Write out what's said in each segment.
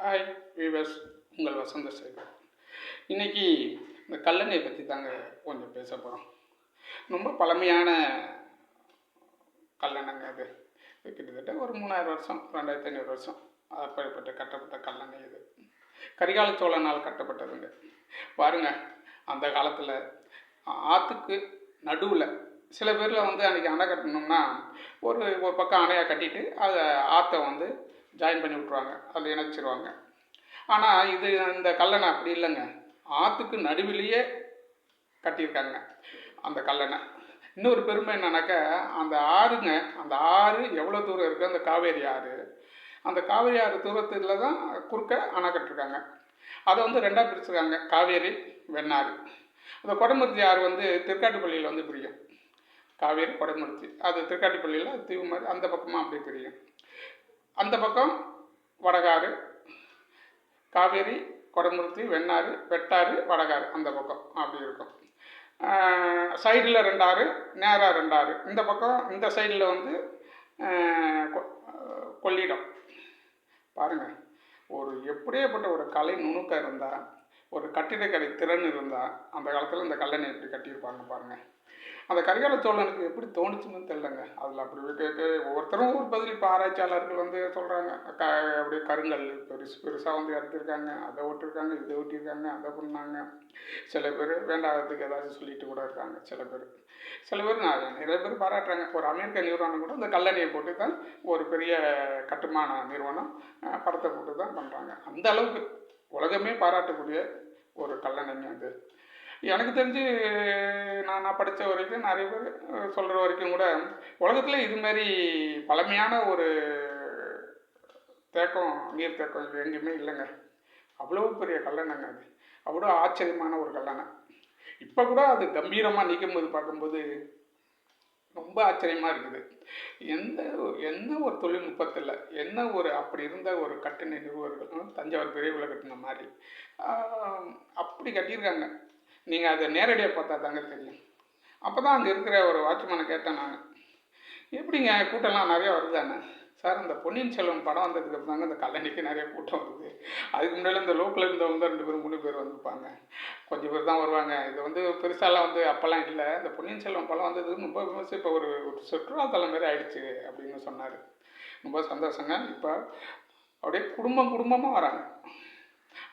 Hi viewers உங்கள் வசந்த சேகர் இன்னைக்கு இந்த கல்லணையை பற்றி தாங்க கொஞ்சம் பேச போகிறோம் ரொம்ப பழமையான கல்லணைங்க அது. இது கிட்டத்தட்ட ஒரு மூணாயிரம் வருஷம் ரெண்டாயிரத்தி ஐநூறு வருஷம் அப்படிப்பட்ட கட்டப்பட்ட கல்லணை இது. கரிகால சோழனால் கட்டப்பட்டதுங்க. பாருங்க அந்த காலத்தில் ஆற்றுக்கு நடுவில் சில பேரில் வந்து அன்றைக்கி அணை கட்டணும்னா ஒரு ஒரு பக்கம் அணையாக கட்டிட்டு அதை ஆற்றை வந்து ஜாயின் பண்ணி விட்ருவாங்க அதில் இணைச்சிருவாங்க. ஆனால் இது இந்த கல்லணை அப்படி இல்லைங்க. ஆற்றுக்கு நடுவிலேயே கட்டியிருக்காங்க அந்த கல்லணை. இன்னொரு பெருமை என்னன்னாக்கா அந்த ஆறுங்க அந்த ஆறு எவ்வளோ தூரம் இருக்குது அந்த காவேரி ஆறு. அந்த காவேரி ஆறு தூரத்தில் தான் குறுக்க அணை கட்டிருக்காங்க. அதை வந்து ரெண்டாக பிரிச்சுருக்காங்க. காவேரி வெண்ணாறு. அந்த கொடமுருத்தி ஆறு வந்து திருக்காட்டுப்பள்ளியில் வந்து பிரியும். காவேரி கொடமுருத்தி அது திருக்காட்டுப்பள்ளியில் தீவு மாதிரி அந்த பக்கமாக அப்படி பிரியும். அந்த பக்கம் வடகாறு காவேரி கொடமுருத்தி வெண்ணாறு வெட்டாறு வடகாறு அந்த பக்கம் அப்படி இருக்கும். சைடில் ரெண்டாறு நேராக ரெண்டாறு. இந்த பக்கம் இந்த சைடில் வந்து கொ- கொள்ளிடம். பாருங்கள் ஒரு எப்படியேப்பட்ட ஒரு கலை நுணுக்கம் இருந்தால் ஒரு கட்டிடக்கலை திறன் இருந்தால் அந்த காலத்தில் இந்த கல்லணை எப்படி கட்டியிருப்பாங்க பாருங்கள் அந்த கரிகால சோழனுக்கு எப்படி தோணுச்சுன்னு தெரிலங்க அதில் அப்படி கேட்க ஒவ்வொருத்தரும் ஒரு பதில் இப்போ ஆராய்ச்சியாளர்கள் வந்து சொல்கிறாங்க க அப்படியே கருங்கல் பெருசு பெருசாக வந்து இறக்கிருக்காங்க அதை ஓட்டிருக்காங்க இதை ஓட்டியிருக்காங்க அதை பண்ணாங்க. சில பேர் வேண்டாததுக்கு ஏதாச்சும் சொல்லிட்டு கூட இருக்காங்க சில பேர். சில பேர் நான் நிறைய பேர் பாராட்டுறாங்க. ஒரு அமெரிக்க நிறுவனம் கூட இந்த கல்லணையை போட்டு தான் ஒரு பெரிய கட்டுமான நிறுவனம் படத்தை போட்டு தான் பண்ணுறாங்க அந்த அளவுக்கு உலகமே பாராட்டக்கூடிய ஒரு கல்லணைங்க அது. எனக்கு தெரிஞ்சு நான் நான் படித்த வரைக்கும் நிறைய பேர் சொல்கிற வரைக்கும் கூட உலகத்தில் இதுமாரி பழமையான ஒரு தேக்கம் நீர் தேக்கம் இது எங்கேயுமே இல்லைங்க. அவ்வளோ பெரிய கல்லணைங்க அது. அவ்வளோ ஆச்சரியமான ஒரு கல்லணை. இப்போ கூட அது கம்பீரமாக நிற்கும் போது பார்க்கும்போது ரொம்ப ஆச்சரியமாக இருக்குது. எந்த எந்த ஒரு தொழில்நுட்பத்தில் என்ன ஒரு அப்படி இருந்த ஒரு கட்டண நிறுவர்கள் தஞ்சாவூர் பெரிய விலை கட்டின மாதிரி அப்படி கட்டியிருக்காங்க. நீங்கள் அதை நேரடியாக பார்த்தா தாங்க தெரியும். அப்போ தான் அங்கே இருக்கிற ஒரு வாட்ச்மேனை கேட்டேன் நான். எப்படிங்க கூட்டம்லாம் நிறையா வருதானே? சார் இந்த பொன்னியின் செல்வன் படம் வந்ததுக்கு அப்புறம் தாங்க இந்த கல்லணைக்கு நிறைய கூட்டம் வருது அதுக்கு முன்னாடி இந்த லோக்கலில் இருந்தவங்க தான் ரெண்டு பேரும் மூணு பேர் வந்திருப்பாங்க கொஞ்சம் பேர் தான் வருவாங்க. இது வந்து பெருசாலாம் வந்து அப்போல்லாம் இல்லை. இந்த பொன்னியின் செல்வன் படம் வந்ததுக்கு ரொம்ப விமர்சனம் இப்போ ஒரு ஒரு சுற்றுலாத்தலம் மாதிரி ஆயிடுச்சு அப்படின்னு சொன்னார். ரொம்ப சந்தோஷங்க. இப்போ அப்படியே குடும்பம் குடும்பமாக வராங்க.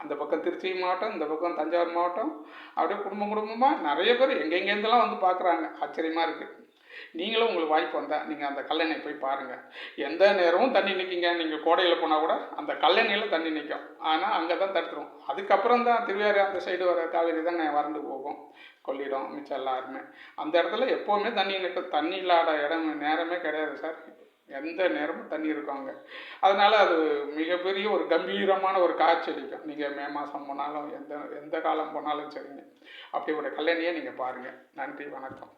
அந்த பக்கம் திருச்சி மாவட்டம் இந்த பக்கம் தஞ்சாவூர் மாவட்டம். அப்படியே குடும்பம் குடும்பமாக நிறைய பேர் எங்கெங்கேருந்தெல்லாம் வந்து பார்க்குறாங்க. ஆச்சரியமாக இருக்குது நீங்களும் உங்களுக்கு வாய்ப்பு வந்தால் நீங்கள் அந்த கல்லணை போய் பாருங்கள் எந்த நேரமும் தண்ணி நிற்கிங்க. நீங்கள் கோடையில் போனால் கூட அந்த கல்லணையில் தண்ணி நிற்கும். ஆனால் அங்கே தான் தடுத்துரும் அதுக்கப்புறம் தான் திருவையாறு அந்த சைடு வர காவேரி தான் வறண்டு போகும். கொள்ளிடம் மிச்சம் எல்லாருமே அந்த இடத்துல எப்போவுமே தண்ணி நிற்கும். தண்ணி இல்லாத இடம் நேரமே கிடையாது சார். எந்த நேரமும் தண்ணி இருக்கும் அங்கே அதனால் அது மிகப்பெரிய ஒரு கம்பீரமான ஒரு காட்சி அளிக்கும் நீங்கள் மே மாதம் போனாலும் எந்த எந்த காலம் போனாலும் சரிங்க. அப்படி ஒரு கல்லணையை நீங்கள் பாருங்கள் நன்றி வணக்கம்.